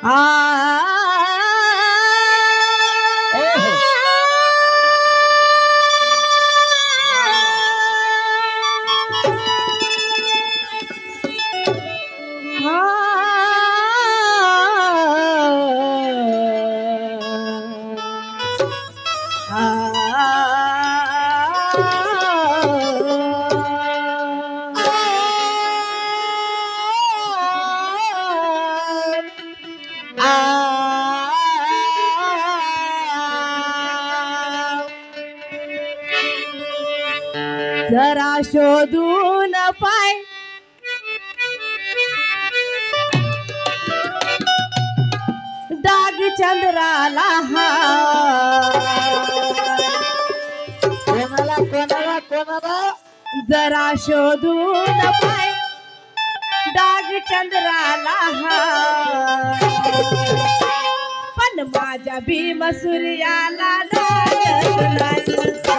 啊 जरा शोधून पाय. दाग चंद्राला कोणाला कोणाला कोणाला? जरा शोधून पाय. चंद्राला पण माझ्या भीम सूर्याला भीम सूर्या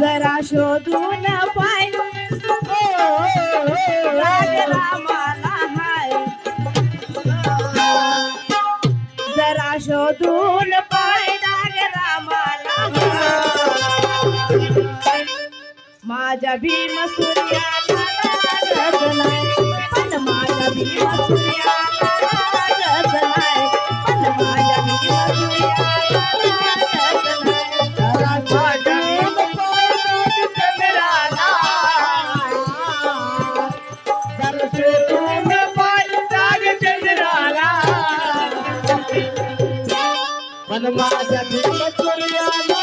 जरा शोधून पाय हो, हो, हो, हाय. जरा शोधून पाय लागला माझ्या भीम सूर्याला पण माझ्या भीम सूर्याला राजा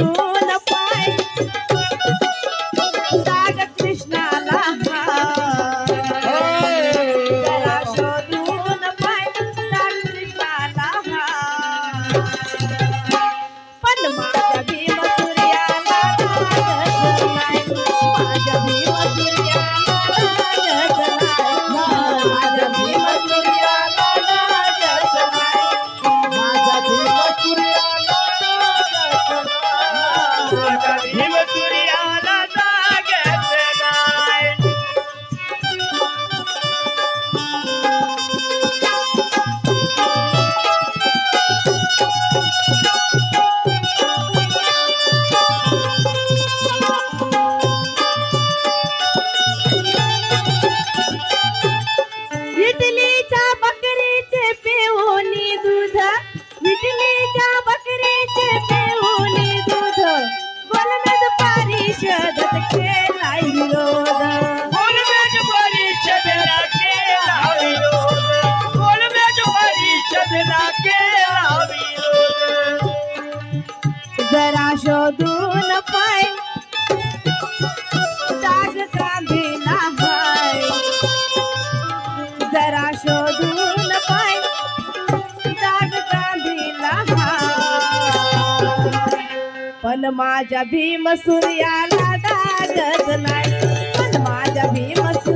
दोन पाय मन माझ्या भीम सूर्याला दागत नाही. मन माझ्या भीम सूर्या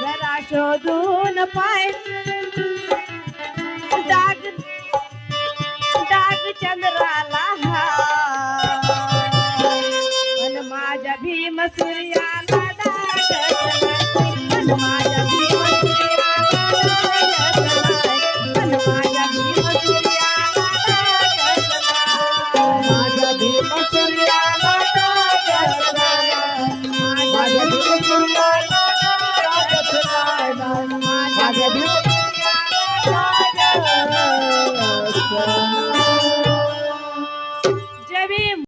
जरा शोधून पाय. चंद्राला हा पण माझ्या भीम सूर्या